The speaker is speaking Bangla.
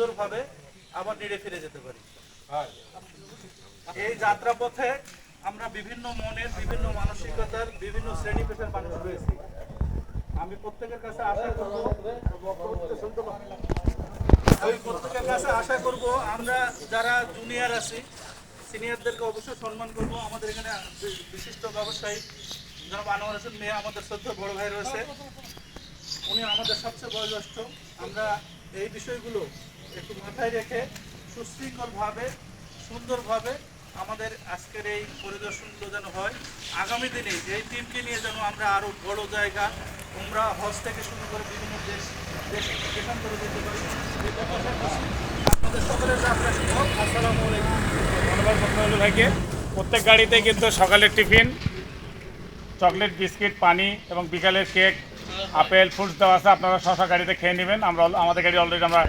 সুন্দরভাবে আবার নেড়ে ফিরে যেতে পারি। এই যাত্রা পথে আমরা বিভিন্ন মনের বিভিন্ন মানসিকতার বিভিন্ন শ্রেণি পেশার মানুষ রয়েছে। আমি প্রত্যেকের কাছে আশা করব আমি প্রত্যেকের কাছে আশা করব আমরা যারা জুনিয়র আছি সিনিয়রদেরকে অবশ্যই সম্মান করব। আমাদের এখানে বিশিষ্ট ব্যবসায়ী যারা আনোয়ার হোসেন মেয়ে আমাদের শ্রদ্ধ বড় ভাই রয়েছে। উনি আমাদের সবচেয়ে বয়োজ্যেষ্ঠ। আমরা এই বিষয়গুলো একটু মাথায় রেখে সুশৃঙ্খলভাবে, সুন্দরভাবে আমাদের আজকের এই পরিদর্শনগুলো যেন হয়। আগামী দিনে এই টিমকে নিয়ে যেন আমরা আরও বড় জায়গা, উমরা হজ থেকে শুরু করে বিভিন্ন দেশ প্রত্যেক গাড়িতে কিন্তু সকালের টিফিন, চকলেট, বিস্কিট, পানি এবং বিকালের কেক, আপেল, ফ্রুটস দেওয়া আছে। আপনারা শশা গাড়িতে খেয়ে নেবেন। আমরা আমাদের গাড়ি অলরেডি আমরা